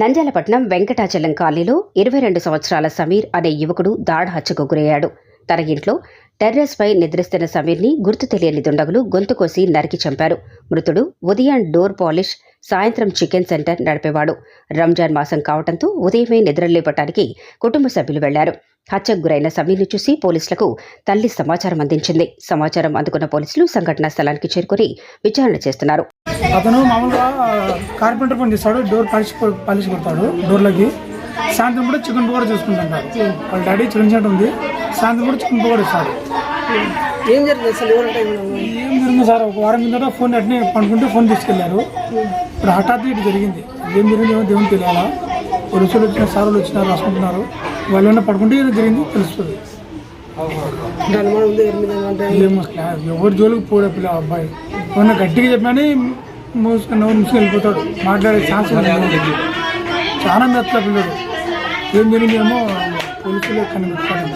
నంద్యాలపట్నం వెంకటాచలం కాలనీలో ఇరవై రెండు సంవత్సరాల సమీర్ అనే యువకుడు దాడి హత్యకు గురయ్యాడు. తన ఇంట్లో టెర్రస్పై నిద్రిస్తున్న సమీర్ని గుర్తు తెలియని దుండగులు గొంతు కోసి నరికి చంపారు. మృతుడు ఉదయం డోర్ పాలిష్ సాయంత్రం చికెన్ సెంటర్ నడిపేవాడు. రంజాన్ మాసం కావడంతో ఉదయమే నిద్రలేపటానికి కుటుంబ సభ్యులు వెళ్ళారు. హత్యకు గురైన సమీర్ను చూసి పోలీసులకు తల్లి సమాచారం అందించింది. సమాచారం అందుకున్న పోలీసులు సంఘటనా స్థలానికి చేరుకుని విచారణ చేస్తున్నారు. అతను మామూలుగా కార్పెంటర్ పని చేస్తాడు డోర్ పాలిష్ పాలిష్ కొడతాడు డోర్లకి సాయంత్రం కూడా చికెన్ పకోడా చేసుకుంటుంటారు. వాళ్ళ డాడీ చికెన్ సెంటర్ ఉంది. సాయంత్రం కూడా చికెన్ పకోడా ఇస్తాడు. ఏం జరిగింది అసలు? ఏం జరిగింది సార్? ఒక వారం కిందట ఫోన్ అట్నే పనుకుంటే ఫోన్ తీసుకెళ్ళారు. ఇప్పుడు హఠాత్తు ఇటు జరిగింది. ఏం జరిగింది ఏమో దేవుని తెలియాలా? పోలీసులు వచ్చిన సార్లు వచ్చినారు రాసుకుంటున్నారు. వాళ్ళు ఏమైనా పడుకుంటే ఏదో జరిగింది తెలుస్తుంది. ఎవరి జోలికి పోడే పిల్ల అబ్బాయి. ఉన్న గట్టిగా చెప్పినానే మూసుకొని నవ్వు మూసుకొని వెళ్ళిపోతాడు మాట్లాడే ఛాన్స్ లేదు. చాలా మెత్త పిల్లడు. ఏం జరిగిందేమో పోలీసులు కనిపెట్టుకోవడం